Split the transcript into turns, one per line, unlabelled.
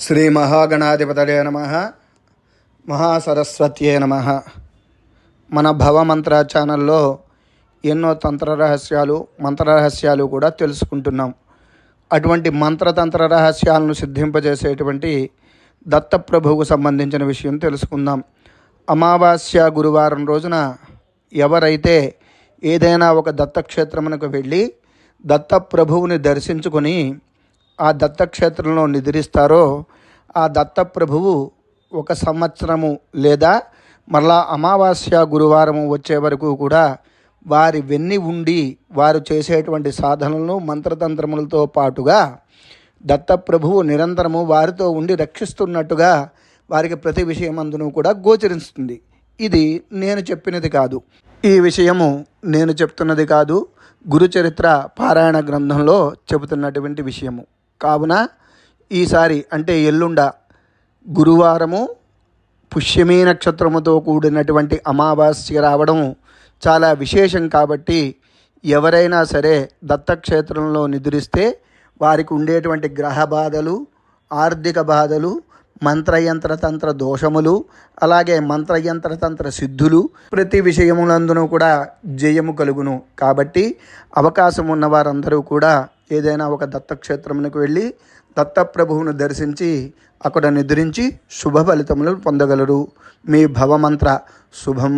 శ్రీ మహాగణాధిపతడే నమ. మహాసరస్వత్యే నమ. మన భవమంత్ర ఛానల్లో ఎన్నో తంత్ర రహస్యాలు మంత్ర రహస్యాలు కూడా తెలుసుకుంటున్నాం. అటువంటి మంత్రతంత్ర రహస్యాలను సిద్ధింపజేసేటువంటి దత్తప్రభువుకు సంబంధించిన విషయం తెలుసుకుందాం. అమావాస్య గురువారం రోజున ఎవరైతే ఏదైనా ఒక దత్తక్షేత్రమునకు వెళ్ళి దత్తప్రభువుని దర్శించుకొని ఆ దత్తక్షేత్రంలో నిద్రిస్తారో ఆ దత్తప్రభువు ఒక సంవత్సరము లేదా మరలా అమావాస్య గురువారము వచ్చే వరకు కూడా వారి వెన్ని ఉండి వారు చేసేటువంటి సాధనలను మంత్రతంత్రములతో పాటుగా దత్తప్రభువు నిరంతరము వారితో ఉండి రక్షిస్తున్నట్టుగా వారికి ప్రతి విషయమందును కూడా గోచరిస్తుంది. ఇది నేను చెప్పినది కాదు. ఈ విషయము నేను చెప్తున్నది కాదు. గురుచరిత్ర పారాయణ గ్రంథంలో చెబుతున్నటువంటి విషయము. కావున ఈసారి అంటే ఎల్లుండ గురువారము పుష్యమీ నక్షత్రముతో కూడినటువంటి అమావాస్య రావడం చాలా విశేషం కాబట్టి ఎవరైనా సరే దత్తక్షేత్రంలో నిద్రిస్తే వారికి ఉండేటువంటి గ్రహ బాధలు ఆర్థిక బాధలు మంత్రయంత్ర తంత్ర దోషములు అలాగే మంత్రయంత్ర తంత్ర సిద్ధులు ప్రతి విషయములందునూ కూడా జయము కలుగును. కాబట్టి అవకాశం ఉన్న వారందరూ కూడా ఏదైనా ఒక దత్తక్షేత్రమునకు వెళ్ళి దత్తప్రభువును దర్శించి అక్కడ నిద్రించి శుభ ఫలితములు పొందగలరు. మీ భవమంత్ర శుభం.